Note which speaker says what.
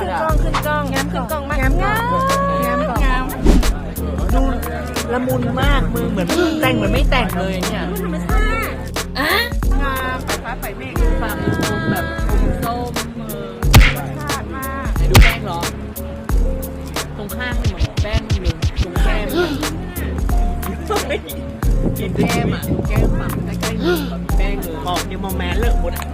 Speaker 1: กล้องงามขึ้นกล้องมากงามงามงามงาม
Speaker 2: ดูละมุนมากมือเหมือนแต่งเหมือนไม่แต่งเลยเนี่ย
Speaker 1: ธรรมชาติอะงามไฟฟ้าไฟเมฆ
Speaker 2: ปากอมแบบมส้มเออ
Speaker 1: ธรรมชาติมาก
Speaker 2: ไหนดูแป้งเหรอตรงข้างเหมือนแป้งเลยตรงแก้มเห็นแก้มอะแก้มฝั่งใกล้ๆมืแแป้งเลยมองเดี๋ยวมองแมนเลิกหมดอะ